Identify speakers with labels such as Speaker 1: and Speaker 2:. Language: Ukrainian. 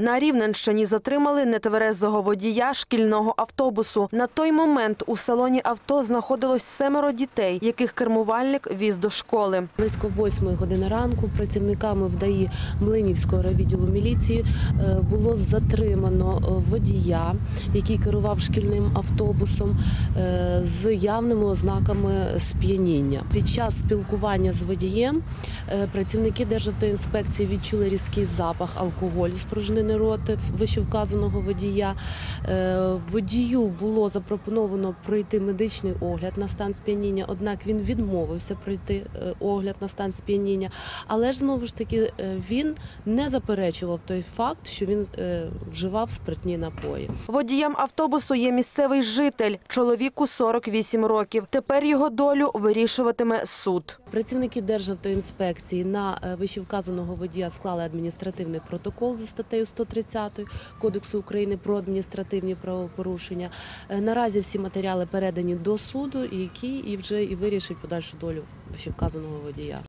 Speaker 1: На Рівненщині затримали нетверезого водія шкільного автобусу. На той момент у салоні авто знаходилось семеро дітей, яких кермувальник віз до школи.
Speaker 2: Близько восьмої години ранку працівниками ВДАІ Млинівського райвідділу міліції е, було затримано е, водія, який керував шкільним автобусом е, з явними ознаками сп'яніння. Під час спілкування з водієм працівники Державтоінспекції відчули різкий запах алкоголю з порожнини роти вищевказаного водія. Е, Водію було запропоновано пройти медичний огляд на стан сп'яніння, однак він відмовився пройти е, огляд на стан сп'яніння. Але ж знову ж таки е, він не заперечував той факт, що він вживав спиртні напої.
Speaker 1: Водієм автобусу є місцевий житель, чоловіку 48 років. Тепер його долю вирішуватиме суд.
Speaker 2: Працівники Державтоінспекції на вищевказаного водія склали адміністративний протокол за статтею 130 Кодексу України про адміністративні правопорушення. Е, Наразі всі матеріали передані до суду, який і вже і вирішить подальшу долю вказаного водія.